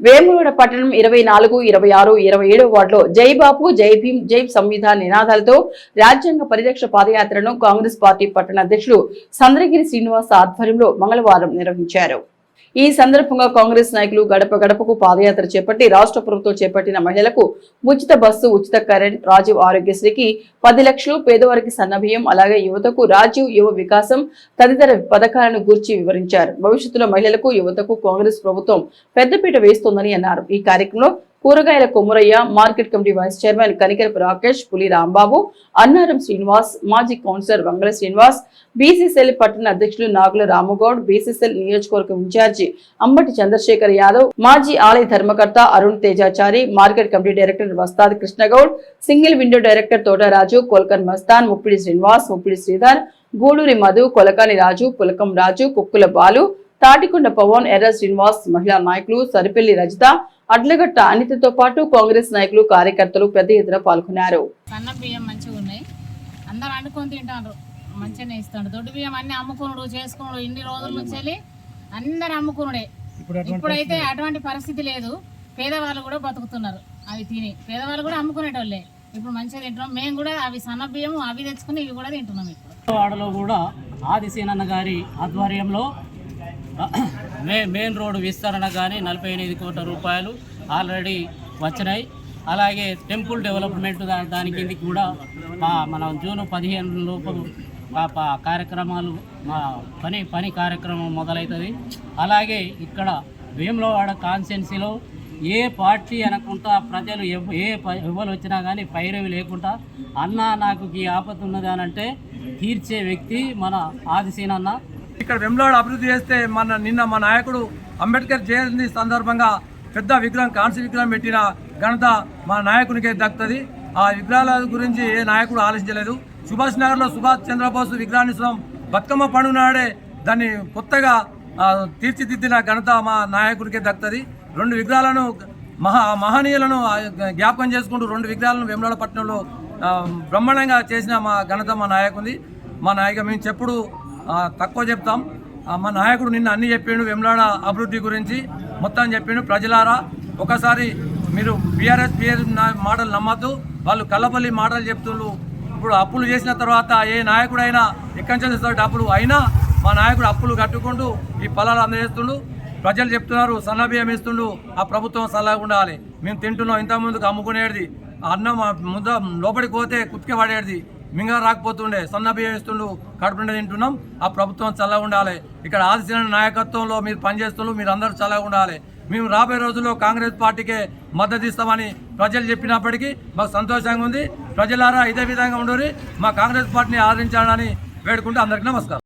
వేములవాడ పట్టణం ఇరవై నాలుగు ఇరవై ఆరు ఇరవై ఏడు వార్డులో జై బాపు జై భీమ్ జై సంవిధాన్ నినాదాలతో రాజ్యాంగ పరిరక్ష పాదయాత్రను కాంగ్రెస్ పార్టీ పట్టణ అధ్యక్షుడు సంద్రగిరి శ్రీనివాస్ ఆధ్వర్యంలో మంగళవారం నిర్వహించారు. ఈ సందర్భంగా కాంగ్రెస్ నాయకులు గడప గడపకు పాదయాత్ర చేపట్టి రాష్ట్ర ప్రభుత్వం చేపట్టిన మహిళలకు ఉచిత బస్సు ఉచిత కరెంట్ రాజీవ్ ఆరోగ్యశ్రీకి పది లక్షలు పేదవారికి సన్నబియ్యం అలాగే యువతకు రాజీవ్ యువ వికాసం తదితర పథకాలను గూర్చి వివరించారు. భవిష్యత్తులో మహిళలకు యువతకు కాంగ్రెస్ ప్రభుత్వం పెద్దపీట వేస్తోందని అన్నారు. ఈ కార్యక్రమంలో కూరగాయల Kommarayya market committee vice chairman Kanikarapu Rakesh Puli Rambabu Annaram Srinivas మాజీ కౌన్సిలర్ వంగల శ్రీనివాస్ బీసీసీఎల్ పట్టణ అధ్యక్షులు నాగుల రామగౌడ్ బీసీసీఎల్ నియోజకవర్గం ఇన్ఛార్జి అంబటి చంద్రశేఖర్ యాదవ్ మాజీ ఆలయ ధర్మకర్త Arun Tejachari market committee director Vastad Krishnagoud single window director Thotaraju Kolkan Mastan Muppidi Srinivas Muppidi Sridhar Gooduri Madhu Kolakani Raju Pulakam Raju Kukkula Balu Thatikonda Pavan Erra Srinivas మహిళా నాయకులు సరిపెల్లి రజిత అడ్లగట్ట అనితతో పాటు కాంగ్రెస్ నాయకులు కార్యకర్తలు పెద్ద ఎత్తున పాల్గొన్నారు. సన్న బియ్యం మంచిగా ఉన్నాయి. అందరు అనుకొని తింటారు. మంచిగానే ఇస్తాడు. దొడ్డు బియ్యం అన్ని అమ్ముకునుడు చేసుకున్నాడు ఇన్ని రోజుల నుంచి అందరు అమ్ముకునుడే. ఇప్పుడైతే అటువంటి పరిస్థితి లేదు. పేదవాళ్ళు కూడా బతుకుతున్నారు. అవి తిని పేదవాళ్ళు కూడా అమ్ముకునేటోళ్ళే. ఇప్పుడు మంచిగా తింటున్నాం. మేము కూడా అవి సన్న బియ్యం అవి తెచ్చుకుని ఇవి కూడా తింటున్నాం ఇప్పుడు. వాడలో కూడా ఆదిశీనన్న గారి ఆధ్వర్యంలో మే మెయిన్ రోడ్డు విస్తరణ కానీ నలభై ఎనిమిది కోట్ల రూపాయలు ఆల్రెడీ వచ్చినాయి. అలాగే టెంపుల్ డెవలప్మెంట్ దాని కిందికి కూడా మా మన జూన్ పదిహేను లోపు కార్యక్రమాలు మా పని పని కార్యక్రమం మొదలవుతుంది అలాగే ఇక్కడ భీమలవాడ కాన్స్టెన్సీలో ఏ పార్టీ అనకుండా ప్రజలు ఎవ్- ఏ ఎవరు వచ్చినా కానీ పైరవి లేకుండా అన్న నాకు ఈ ఆపద ఉన్నది అని అంటే తీర్చే వ్యక్తి మన ఆదిశీనన్న. ఇక్కడ వెమ్లవాడ అభివృద్ధి చేస్తే మన నిన్న మా నాయకుడు అంబేద్కర్ జయంతి సందర్భంగా పెద్ద విగ్రహం కాంస్య విగ్రహం పెట్టిన ఘనత మా నాయకునికే దక్కుతుంది. ఆ విగ్రహాల గురించి ఏ నాయకుడు ఆలోచించలేదు. సుభాష్ నగర్లో సుభాష్ చంద్రబోస్ విగ్రహాన్ని బతుకమ్మ పండుగ నాడే దాన్ని కొత్తగా తీర్చిదిద్దిన ఘనత మా నాయకుడికే దక్కుతుంది. రెండు విగ్రహాలను మహా మహనీయులను జ్ఞాపకం చేసుకుంటూ రెండు విగ్రహాలను వెమ్లవాడ పట్టణంలో బ్రహ్మాండంగా చేసిన మా ఘనత మా నాయకుంది మా నాయక మేము చెప్పుడు తక్కువ చెప్తాం. మా నాయకుడు నిన్న అన్ని చెప్పిండు వెమ్లాడ అభివృద్ధి గురించి మొత్తం చెప్పిండు. ప్రజలారా ఒకసారి మీరు బీఆర్ఎస్ పిఆర్ మాటలు నమ్మద్దు. వాళ్ళు కల్లపల్లి మాటలు చెప్తున్నారు ఇప్పుడు అప్పులు చేసిన తర్వాత ఏ నాయకుడైనా ఎక్కడి నుంచి డబ్బులు? అప్పులు అయినా మా నాయకుడు అప్పులు కట్టుకుంటూ ఈ పొలాలు అందజేస్తుండు. ప్రజలు చెప్తున్నారు సన్నబియ్యం ఇస్తుండు ఆ ప్రభుత్వం సల్లగా ఉండాలి. మేము తింటున్నాం ఇంతకుముందుకు అమ్ముకునేది. ఆ అన్నం ముద్ద లోపలికి పోతే కుతికే పడేది మింగ రాకపోతుండే సన్నబియ్యేస్తుండు కడుపుండే తింటున్నాం. ఆ ప్రభుత్వం చల్లగా ఉండాలి. ఇక్కడ ఆదిశీన నాయకత్వంలో మీరు పనిచేస్తున్నారు మీరు అందరూ చల్లగా ఉండాలి. మేము రాబోయే రోజుల్లో కాంగ్రెస్ పార్టీకే మద్దతు ఇస్తామని ప్రజలు చెప్పినప్పటికీ మాకు సంతోషంగా ఉంది. ప్రజలారా ఇదే విధంగా ఉండరు మా కాంగ్రెస్ పార్టీని ఆదరించాలని వేడుకుంటూ అందరికీ నమస్కారం.